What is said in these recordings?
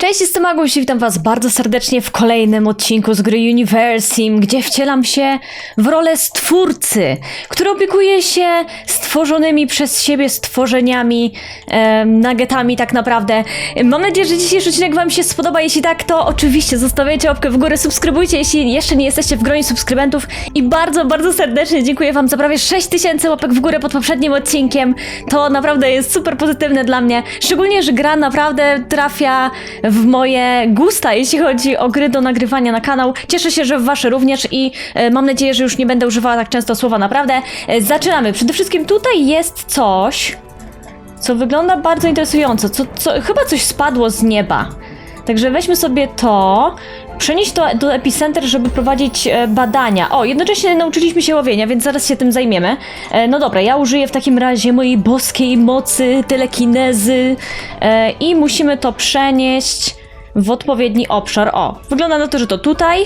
Cześć, jestem Aguś i witam was bardzo serdecznie w kolejnym odcinku z gry Universim, gdzie wcielam się w rolę stwórcy, który opiekuje się stworzonymi przez siebie stworzeniami, em, nuggetami tak naprawdę. Mam nadzieję, że dzisiejszy odcinek wam się spodoba, jeśli tak, to oczywiście zostawiajcie łapkę w górę, subskrybujcie, jeśli jeszcze nie jesteście w gronie subskrybentów i bardzo, bardzo serdecznie dziękuję wam za prawie 6000 łapek w górę pod poprzednim odcinkiem. To naprawdę jest super pozytywne dla mnie, szczególnie, że gra naprawdę trafia w moje gusta, jeśli chodzi o gry do nagrywania na kanał. Cieszę się, że w wasze również i e, mam nadzieję, że już nie będę używała tak często słowa naprawdę. E, zaczynamy. Przede wszystkim tutaj jest coś, co wygląda bardzo interesująco. Co, co, chyba coś spadło z nieba. Także weźmy sobie to, przenieść to do epicenter, żeby prowadzić e, badania. O, jednocześnie nauczyliśmy się łowienia, więc zaraz się tym zajmiemy. E, no dobra, ja użyję w takim razie mojej boskiej mocy telekinezy e, i musimy to przenieść w odpowiedni obszar. O, wygląda na to, że to tutaj.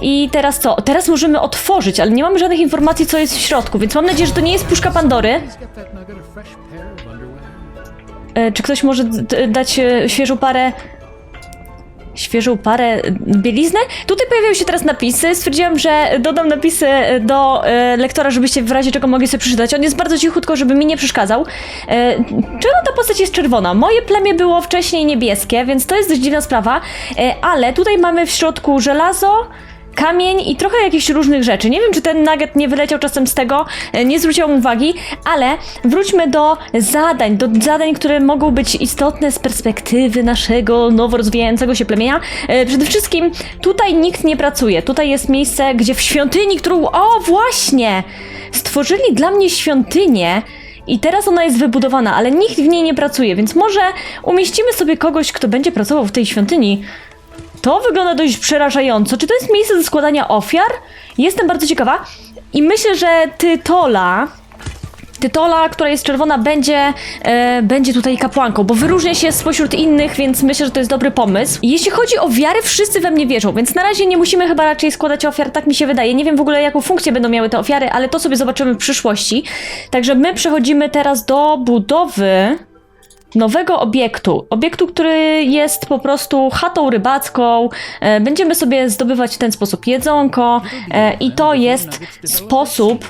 I teraz co? Teraz możemy otworzyć, ale nie mamy żadnych informacji, co jest w środku, więc mam nadzieję, że to nie jest puszka Pandory. Czy ktoś może dać świeżą parę. Świeżą parę bielizny? Tutaj pojawiają się teraz napisy. Stwierdziłam, że dodam napisy do e, lektora, żebyście w razie czego mogli sobie przeczytać. On jest bardzo cichutko, żeby mi nie przeszkadzał. E, czemu ta postać jest czerwona? Moje plemię było wcześniej niebieskie, więc to jest dość dziwna sprawa. E, ale tutaj mamy w środku żelazo. Kamień i trochę jakichś różnych rzeczy. Nie wiem, czy ten nugget nie wyleciał czasem z tego, e, nie zwróciłam uwagi, ale wróćmy do zadań, do zadań, które mogą być istotne z perspektywy naszego nowo rozwijającego się plemienia. E, Przede wszystkim tutaj nikt nie pracuje. Tutaj jest miejsce, gdzie w świątyni, którą. O, właśnie! Stworzyli dla mnie świątynię. I teraz ona jest wybudowana, ale nikt w niej nie pracuje, więc może umieścimy sobie kogoś, kto będzie pracował w tej świątyni. To wygląda dość przerażająco. Czy to jest miejsce do składania ofiar? Jestem bardzo ciekawa. I myślę, że Tytola. Tytola, która jest czerwona, będzie, e, będzie tutaj kapłanką, bo wyróżnia się spośród innych, więc myślę, że to jest dobry pomysł. Jeśli chodzi o wiarę, wszyscy we mnie wierzą, więc na razie nie musimy chyba raczej składać ofiar, tak mi się wydaje. Nie wiem w ogóle, jaką funkcję będą miały te ofiary, ale to sobie zobaczymy w przyszłości. Także my przechodzimy teraz do budowy nowego obiektu. Obiektu, który jest po prostu chatą rybacką. E, Będziemy sobie zdobywać w ten sposób jedzonko e, i to jest sposób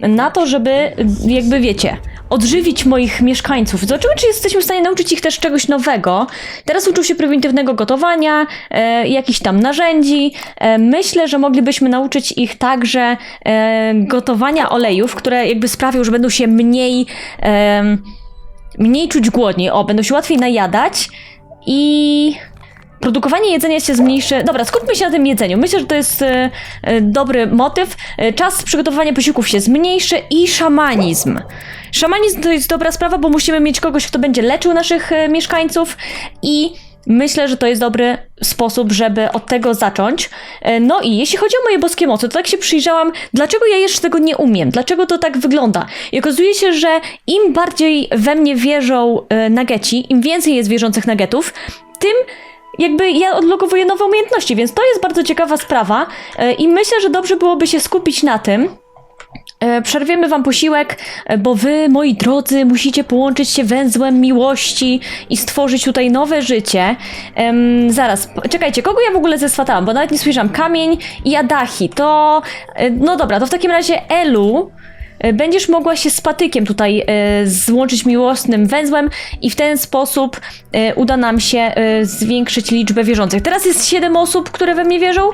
na to, żeby jakby wiecie, odżywić moich mieszkańców. Zobaczymy, czy jesteśmy w stanie nauczyć ich też czegoś nowego. Teraz uczą się prymitywnego gotowania, e, jakichś tam narzędzi. E, myślę, że moglibyśmy nauczyć ich także e, gotowania olejów, które jakby sprawią, że będą się mniej... em, mniej czuć głodni, o, będą się łatwiej najadać i produkowanie jedzenia się zmniejszy. Dobra, skupmy się na tym jedzeniu. Myślę, że to jest e, e, dobry motyw. E, czas przygotowania posiłków się zmniejszy i szamanizm. Szamanizm to jest dobra sprawa, bo musimy mieć kogoś, kto będzie leczył naszych mieszkańców i Myślę, że to jest dobry sposób, żeby od tego zacząć. E, No i jeśli chodzi o moje boskie moce, to tak się przyjrzałam, dlaczego ja jeszcze tego nie umiem, dlaczego to tak wygląda. I okazuje się, że im bardziej we mnie wierzą e, nageci, im więcej jest wierzących nagetów, tym jakby ja odblokowuję nowe umiejętności, więc to jest bardzo ciekawa sprawa e, i myślę, że dobrze byłoby się skupić na tym, Przerwiemy wam posiłek, e, bo wy, moi drodzy, musicie połączyć się węzłem miłości i stworzyć tutaj nowe życie. Em, zaraz, czekajcie, kogo ja w ogóle zeswatałam? Bo nawet nie słyszałam. Kamień i Adachi. To. e, No dobra, to w takim razie Elu. E, Będziesz mogła się z patykiem tutaj e, złączyć miłosnym węzłem i w ten sposób e, uda nam się zwiększyć liczbę wierzących. Teraz jest 7 osób, które we mnie wierzą.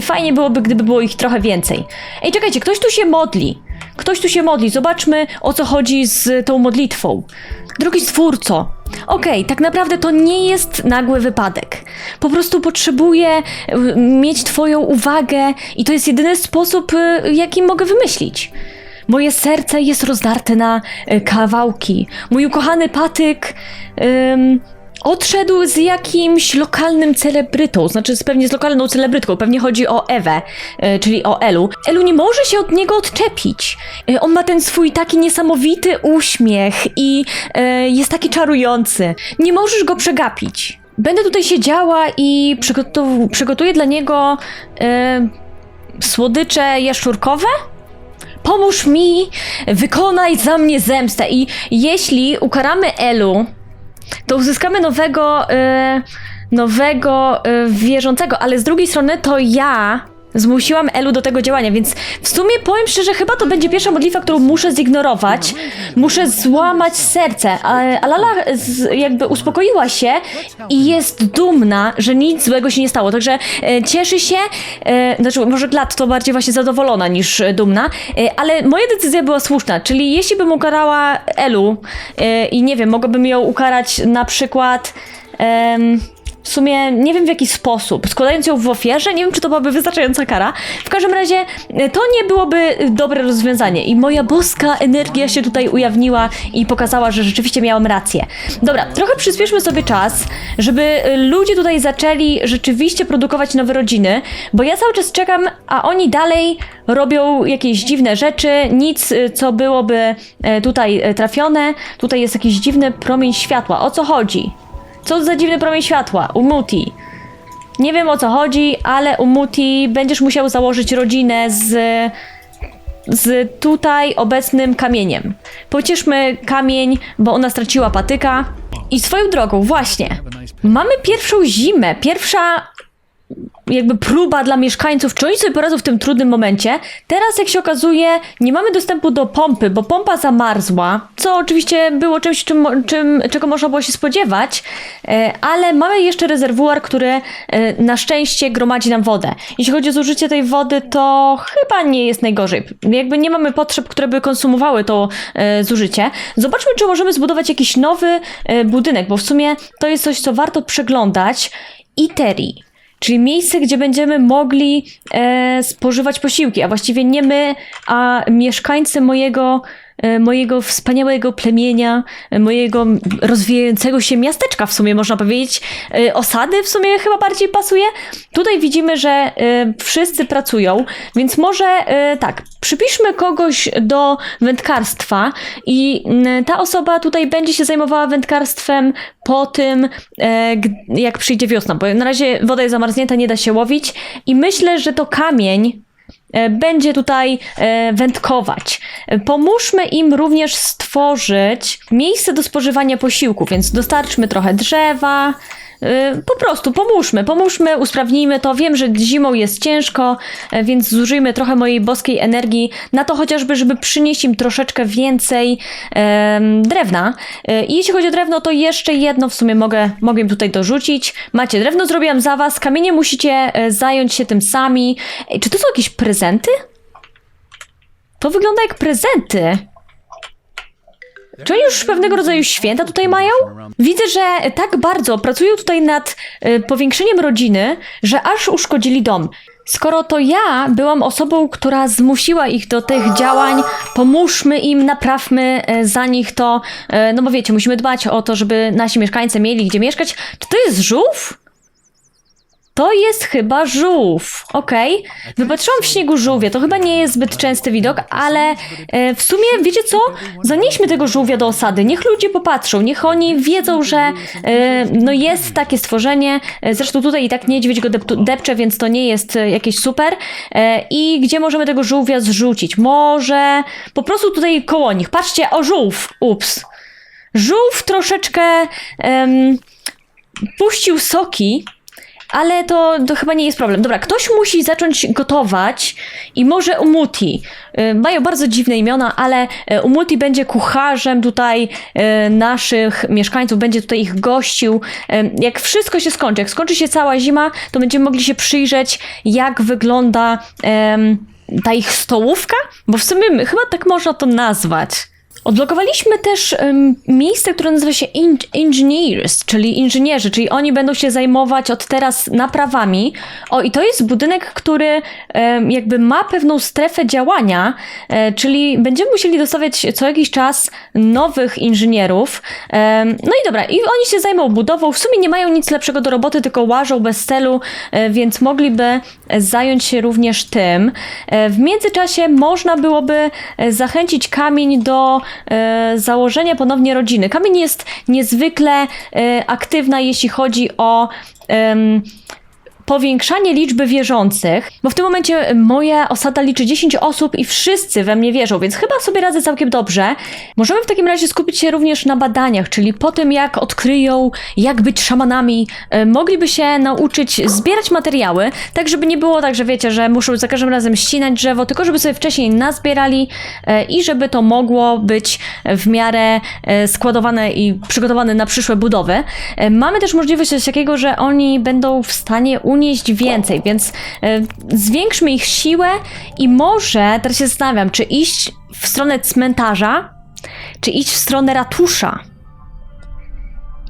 Fajnie byłoby, gdyby było ich trochę więcej. Ej, czekajcie, ktoś tu się modli. Ktoś tu się modli. Zobaczmy, o co chodzi z tą modlitwą. Drogi stwórco, okej, tak naprawdę to nie jest nagły wypadek. Po prostu potrzebuję mieć Twoją uwagę i to jest jedyny sposób, jaki mogę wymyślić. Moje serce jest rozdarte na y, kawałki. Mój ukochany patyk ym, odszedł z jakimś lokalnym celebrytą, znaczy z, pewnie z lokalną celebrytką, pewnie chodzi o Ewę, y, czyli o Elu. Elu nie może się od niego odczepić. Y, on ma ten swój taki niesamowity uśmiech i jest taki czarujący. Nie możesz go przegapić. Będę tutaj siedziała i przygotu- przygotuję dla niego słodycze jaszczurkowe? Pomóż mi, wykonaj za mnie zemstę. I jeśli ukaramy Elu, to uzyskamy nowego, e, nowego y, wierzącego, ale z drugiej strony to ja zmusiłam Elu do tego działania, więc w sumie powiem szczerze, chyba to będzie pierwsza modlitwa, którą muszę zignorować. Muszę złamać serce. A, a Lala z, jakby uspokoiła się i jest dumna, że nic złego się nie stało. Także e, cieszy się, e, znaczy może Glad to bardziej właśnie zadowolona niż dumna, e, ale moja decyzja była słuszna, czyli jeśli bym ukarała Elu i nie wiem, mogłabym ją ukarać na przykład... em, w sumie nie wiem w jaki sposób, składając ją w ofierze, nie wiem czy to byłaby wystarczająca kara. W każdym razie e, to nie byłoby e, dobre rozwiązanie i moja boska energia się tutaj ujawniła i pokazała, że rzeczywiście miałam rację. Dobra, trochę przyspieszmy sobie czas, żeby e, ludzie tutaj zaczęli rzeczywiście produkować nowe rodziny, bo ja cały czas czekam, a oni dalej robią jakieś dziwne rzeczy, nic co byłoby tutaj trafione. Tutaj jest jakiś dziwny promień światła. O co chodzi? Co za dziwny promień światła? Umuti. Nie wiem o co chodzi, ale Umuti będziesz musiał założyć rodzinę z, z tutaj obecnym kamieniem. Pocieszmy kamień, bo ona straciła patyka. I swoją drogą, właśnie, mamy pierwszą zimę, pierwsza jakby próba dla mieszkańców, czy oni sobie poradzą w tym trudnym momencie. Teraz, jak się okazuje, nie mamy dostępu do pompy, bo pompa zamarzła, co oczywiście było czymś, czym, czym, czego można było się spodziewać, e, ale mamy jeszcze rezerwuar, który e, na szczęście gromadzi nam wodę. Jeśli chodzi o zużycie tej wody, to chyba nie jest najgorzej. Jakby nie mamy potrzeb, które by konsumowały to e, zużycie. Zobaczmy, czy możemy zbudować jakiś nowy budynek, bo w sumie to jest coś, co warto przeglądać. Iteri. Czyli miejsce, gdzie będziemy mogli e, spożywać posiłki, a właściwie nie my, a mieszkańcy mojego, mojego wspaniałego plemienia, e, mojego rozwijającego się miasteczka, w sumie można powiedzieć. E, osady w sumie chyba bardziej pasuje. Tutaj widzimy, że e, wszyscy pracują, więc może e, tak, przypiszmy kogoś do wędkarstwa i ta osoba tutaj będzie się zajmowała wędkarstwem po tym, e, jak przyjdzie wiosna, bo na razie woda jest zamarznięta, nie da się łowić i myślę, że to kamień e, będzie tutaj e, wędkować. E, Pomóżmy im również stworzyć miejsce do spożywania posiłku, więc dostarczmy trochę drzewa. E, Po prostu pomóżmy, pomóżmy, usprawnijmy to. Wiem, że zimą jest ciężko, e, więc zużyjmy trochę mojej boskiej energii na to chociażby, żeby przynieść im troszeczkę więcej em, drewna. E, I jeśli chodzi o drewno, to jeszcze jedno w sumie mogę, mogę im tutaj dorzucić. Macie drewno, zrobiłam za was, kamienie musicie e, zająć się tym sami. Czy to są jakieś prezenty? To wygląda jak prezenty. Czy oni już pewnego rodzaju święta tutaj mają? Widzę, że tak bardzo pracują tutaj nad e, powiększeniem rodziny, że aż uszkodzili dom. Skoro to ja byłam osobą, która zmusiła ich do tych działań, pomóżmy im, naprawmy e, za nich to, e, no bo wiecie, musimy dbać o to, żeby nasi mieszkańcy mieli gdzie mieszkać. Czy to jest żółw? To jest chyba żółw, okej. Wypatrzyłam w śniegu żółwie, to chyba nie jest zbyt częsty widok, ale e, w sumie, wiecie co? Zanieśmy tego żółwia do osady, niech ludzie popatrzą, niech oni wiedzą, że e, no jest takie stworzenie, e, zresztą tutaj i tak niedźwiedź go deptu, depcze, więc to nie jest e, jakieś super. E, I gdzie możemy tego żółwia zrzucić? Może po prostu tutaj koło nich. Patrzcie, o żółw, ups. Żółw troszeczkę em, puścił soki, ale to, to chyba nie jest problem. Dobra, ktoś musi zacząć gotować i może Umuti. Y, Mają bardzo dziwne imiona, ale y, Umuti będzie kucharzem tutaj y, naszych mieszkańców, będzie tutaj ich gościł. Jak wszystko się skończy, jak skończy się cała zima, to będziemy mogli się przyjrzeć, jak wygląda ta ich stołówka, bo w sumie chyba tak można to nazwać. Odblokowaliśmy też em, miejsce, które nazywa się in Engineers, czyli inżynierzy, czyli oni będą się zajmować od teraz naprawami. O, i to jest budynek, który em, jakby ma pewną strefę działania, e, czyli będziemy musieli dostawiać co jakiś czas nowych inżynierów. No i dobra, i oni się zajmą budową. W sumie nie mają nic lepszego do roboty, tylko łażą bez celu, e, więc mogliby zająć się również tym. E, W międzyczasie można byłoby zachęcić kamień do założenia ponownie rodziny. Kamień jest niezwykle e, aktywna, jeśli chodzi o powiększanie liczby wierzących, bo w tym momencie moja osada liczy 10 osób i wszyscy we mnie wierzą, więc chyba sobie radzę całkiem dobrze. Możemy w takim razie skupić się również na badaniach, czyli po tym jak odkryją, jak być szamanami, e, mogliby się nauczyć zbierać materiały, tak żeby nie było tak, że wiecie, że muszą za każdym razem ścinać drzewo, tylko żeby sobie wcześniej nazbierali e, i żeby to mogło być w miarę e, składowane i przygotowane na przyszłe budowy. Mamy też możliwość coś takiego, że oni będą w stanie unieść więcej, więc e, zwiększmy ich siłę i może, teraz się zastanawiam, czy iść w stronę cmentarza, czy iść w stronę ratusza.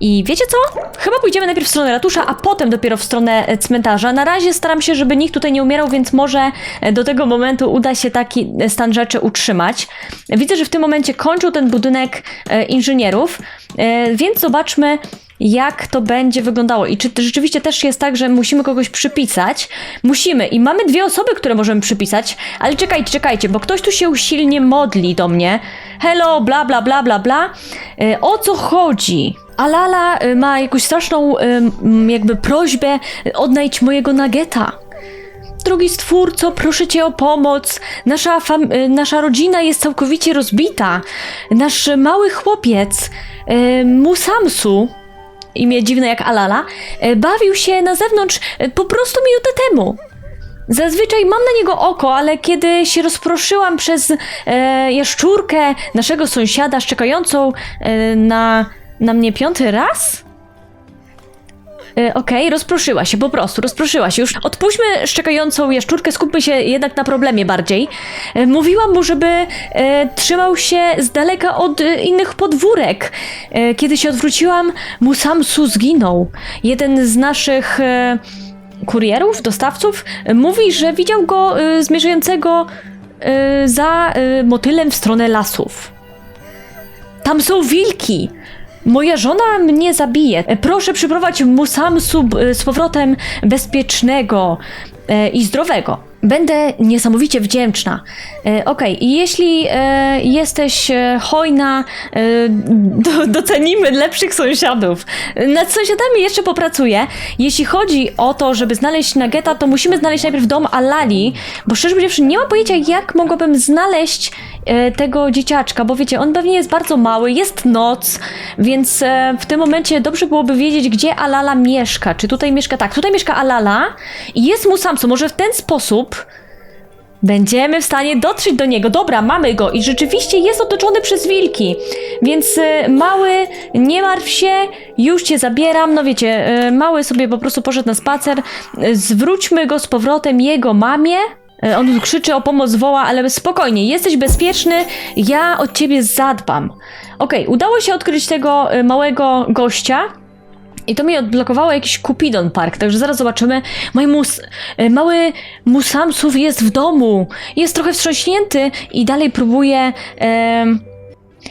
I wiecie co? Chyba pójdziemy najpierw w stronę ratusza, a potem dopiero w stronę e, cmentarza. Na razie staram się, żeby nikt tutaj nie umierał, więc może e, do tego momentu uda się taki stan rzeczy utrzymać. Widzę, że w tym momencie kończył ten budynek inżynierów, więc zobaczmy, jak to będzie wyglądało. I czy to rzeczywiście też jest tak, że musimy kogoś przypisać? Musimy. I mamy dwie osoby, które możemy przypisać, ale czekajcie, czekajcie, bo ktoś tu się usilnie modli do mnie. Hello, bla, bla, bla, bla, bla. E, O co chodzi? Alala y, ma jakąś straszną y, m, jakby prośbę y, odnajdź mojego nageta. Drogi stwórco, proszę cię o pomoc. Nasza, nasza rodzina jest całkowicie rozbita. Nasz mały chłopiec, y, Musamsu, imię dziwne jak Alala, y, bawił się na zewnątrz y, po prostu minutę temu. Zazwyczaj mam na niego oko, ale kiedy się rozproszyłam przez e, jaszczurkę naszego sąsiada szczekającą e, na, na mnie piąty raz? E, Okej, rozproszyła się, po prostu, rozproszyła się. Już odpuśćmy szczekającą jaszczurkę, skupmy się jednak na problemie bardziej. E, mówiłam mu, żeby e, trzymał się z daleka od e, innych podwórek. E, kiedy się odwróciłam, Musamsu zginął. Jeden z naszych e, kurierów, dostawców, e, mówi, że widział go zmierzającego za motylem w stronę lasów. Tam są wilki! Moja żona mnie zabije. E, Proszę przyprowadź Musamsu e, z powrotem bezpiecznego e, i zdrowego. Będę niesamowicie wdzięczna. E, Okej, jeśli e, jesteś e, hojna, e, do, docenimy lepszych sąsiadów. Nad sąsiadami jeszcze popracuję. Jeśli chodzi o to, żeby znaleźć Nageta, to musimy znaleźć najpierw dom Alali, bo szczerze powiedziawszy nie mam pojęcia, jak mogłabym znaleźć tego dzieciaczka, bo wiecie, on pewnie jest bardzo mały, jest noc, więc w tym momencie dobrze byłoby wiedzieć, gdzie Alala mieszka. Czy tutaj mieszka? Tak, tutaj mieszka Alala i jest mu Samsu. Może w ten sposób Będziemy w stanie dotrzeć do niego. Dobra, mamy go i rzeczywiście jest otoczony przez wilki. Więc e, mały, nie martw się, już cię zabieram. No wiecie, e, mały sobie po prostu poszedł na spacer. Zwróćmy go z powrotem jego mamie. E, On krzyczy o pomoc, woła, ale spokojnie, jesteś bezpieczny, ja o ciebie zadbam. Okej, udało się odkryć tego małego gościa. I to mi odblokowało jakiś Cupidon Park, także zaraz zobaczymy. Mój mus, e, mały Musamsów jest w domu. Jest trochę wstrząśnięty i dalej próbuje. em,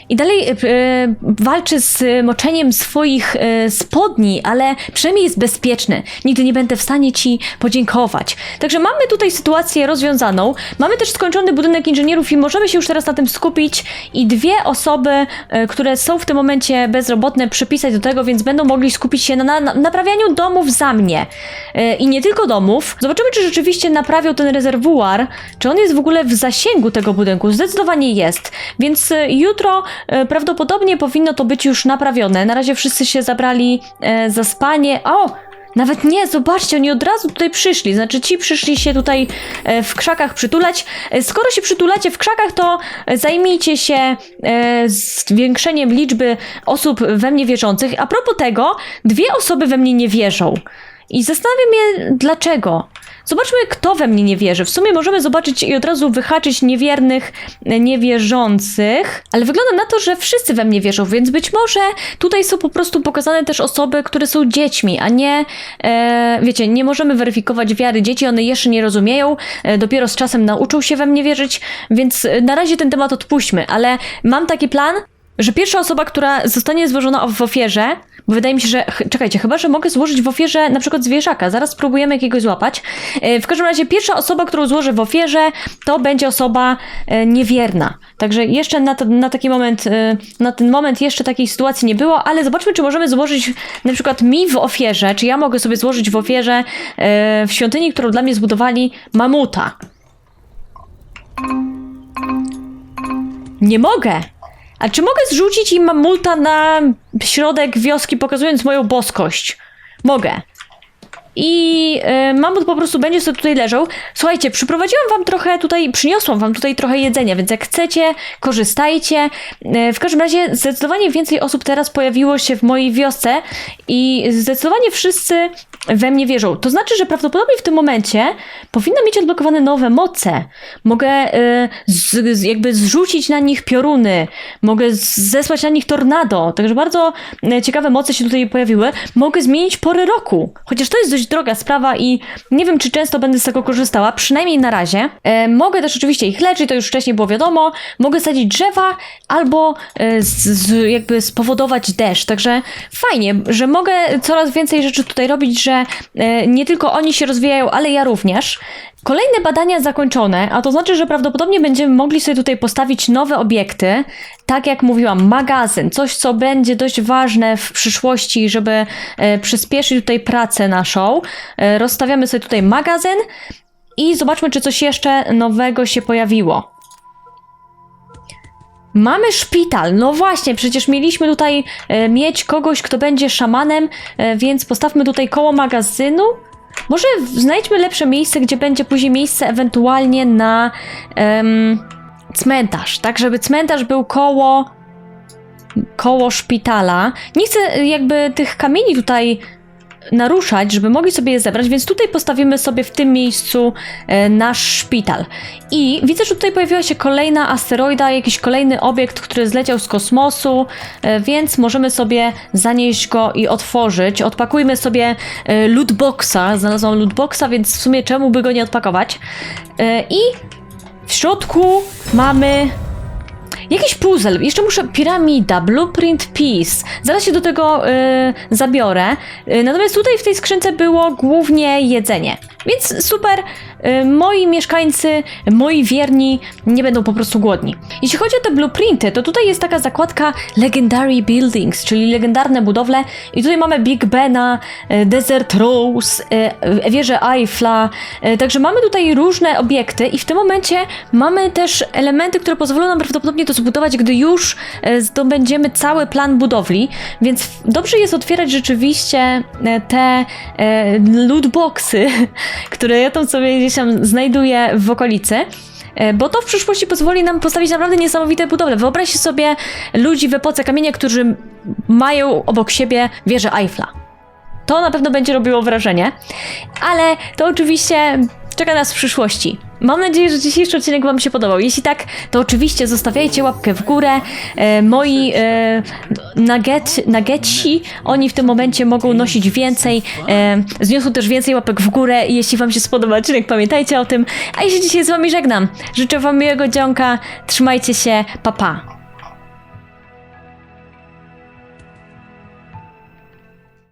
i dalej e, e, walczy z moczeniem swoich e, spodni, ale przynajmniej jest bezpieczny. Nigdy nie będę w stanie ci podziękować. Także mamy tutaj sytuację rozwiązaną. Mamy też skończony budynek inżynierów i możemy się już teraz na tym skupić i dwie osoby, e, które są w tym momencie bezrobotne, przypisać do tego, więc będą mogli skupić się na, na naprawianiu domów za mnie. E, I nie tylko domów. Zobaczymy, czy rzeczywiście naprawią ten rezerwuar, czy on jest w ogóle w zasięgu tego budynku. Zdecydowanie jest. Więc e, jutro e, prawdopodobnie powinno to być już naprawione. Na razie wszyscy się zabrali e, za spanie. O! Nawet nie, zobaczcie, oni od razu tutaj przyszli. Znaczy, ci przyszli się tutaj e, w krzakach przytulać. E, Skoro się przytulacie w krzakach, to e, zajmijcie się e, zwiększeniem liczby osób we mnie wierzących. A propos tego, dwie osoby we mnie nie wierzą. I zastanawiam się, dlaczego. Zobaczmy, kto we mnie nie wierzy. W sumie możemy zobaczyć i od razu wyhaczyć niewiernych, e, niewierzących, ale wygląda na to, że wszyscy we mnie wierzą, więc być może tutaj są po prostu pokazane też osoby, które są dziećmi, a nie, e, wiecie, nie możemy weryfikować wiary dzieci, one jeszcze nie rozumieją, e, dopiero z czasem nauczą się we mnie wierzyć, więc e, na razie ten temat odpuśćmy, ale mam taki plan, że pierwsza osoba, która zostanie złożona w ofierze, bo wydaje mi się, że. Czekajcie, chyba, że mogę złożyć w ofierze na przykład zwierzaka. Zaraz spróbujemy jakiegoś złapać. E, W każdym razie, pierwsza osoba, którą złożę w ofierze, to będzie osoba e, niewierna. Także jeszcze na, to, na taki moment, e, na ten moment jeszcze takiej sytuacji nie było, ale zobaczmy, czy możemy złożyć na przykład mi w ofierze, czy ja mogę sobie złożyć w ofierze w świątyni, którą dla mnie zbudowali, mamuta. Nie mogę. A czy mogę zrzucić im mamuta na środek wioski, pokazując moją boskość? Mogę. I y, mamut po prostu będzie sobie tutaj leżał. Słuchajcie, przyprowadziłam wam trochę tutaj, przyniosłam wam tutaj trochę jedzenia, więc jak chcecie, korzystajcie. Y, w każdym razie zdecydowanie więcej osób teraz pojawiło się w mojej wiosce i zdecydowanie wszyscy we mnie wierzą. To znaczy, że prawdopodobnie w tym momencie powinna mieć odblokowane nowe moce. Mogę y, z, z, jakby zrzucić na nich pioruny, mogę zesłać na nich tornado. Także bardzo y, ciekawe moce się tutaj pojawiły. Mogę zmienić pory roku, chociaż to jest dość droga sprawa i nie wiem, czy często będę z tego korzystała, przynajmniej na razie. E, mogę też oczywiście ich leczyć, to już wcześniej było wiadomo. Mogę sadzić drzewa albo e, z, z, jakby spowodować deszcz. Także fajnie, że mogę coraz więcej rzeczy tutaj robić, że e, nie tylko oni się rozwijają, ale ja również. Kolejne badania zakończone, a to znaczy, że prawdopodobnie będziemy mogli sobie tutaj postawić nowe obiekty. Tak jak mówiłam, magazyn, coś co będzie dość ważne w przyszłości, żeby e, przyspieszyć tutaj pracę naszą. E, rozstawiamy sobie tutaj magazyn i zobaczmy, czy coś jeszcze nowego się pojawiło. Mamy szpital. No właśnie, przecież mieliśmy tutaj e, mieć kogoś, kto będzie szamanem, e, więc postawmy tutaj koło magazynu. Może znajdźmy lepsze miejsce, gdzie będzie później miejsce ewentualnie na em, cmentarz, tak żeby cmentarz był koło koło szpitala. Nie chcę jakby tych kamieni tutaj naruszać, żeby mogli sobie je zebrać, więc tutaj postawimy sobie w tym miejscu e, nasz szpital. I widzę, że tutaj pojawiła się kolejna asteroida, jakiś kolejny obiekt, który zleciał z kosmosu, e, więc możemy sobie zanieść go i otworzyć. Odpakujmy sobie e, lootboxa, znalazłam lootboxa, więc w sumie czemu by go nie odpakować? E, I w środku mamy Jakiś puzzle. Jeszcze muszę. Piramida, blueprint piece. Zaraz się do tego y, zabiorę. Y, natomiast tutaj w tej skrzynce było głównie jedzenie. Więc super. Y, moi mieszkańcy, moi wierni nie będą po prostu głodni. Jeśli chodzi o te blueprinty, to tutaj jest taka zakładka Legendary Buildings, czyli legendarne budowle. I tutaj mamy Big Bena, y, Desert Rose, y, wieżę Eiffla. Także mamy tutaj różne obiekty i w tym momencie mamy też elementy, które pozwolą nam prawdopodobnie to zbudować, gdy już e, zdobędziemy cały plan budowli, więc dobrze jest otwierać rzeczywiście e, te e, lootboxy, które ja tam sobie gdzieś tam znajduję w okolicy. Bo to w przyszłości pozwoli nam postawić naprawdę niesamowite budowle. Wyobraźcie sobie ludzi w epoce kamienia, którzy mają obok siebie wieżę Eiffla. To na pewno będzie robiło wrażenie, ale to oczywiście czeka nas w przyszłości. Mam nadzieję, że dzisiejszy odcinek Wam się podobał. Jeśli tak, to oczywiście zostawiajcie łapkę w górę. E, moi e, nugget, oni w tym momencie mogą nosić więcej. E, zniosą też więcej łapek w górę. Jeśli Wam się spodoba odcinek, pamiętajcie o tym. A jeśli dzisiaj z Wami żegnam, życzę Wam miłego dzionka. Trzymajcie się, pa pa.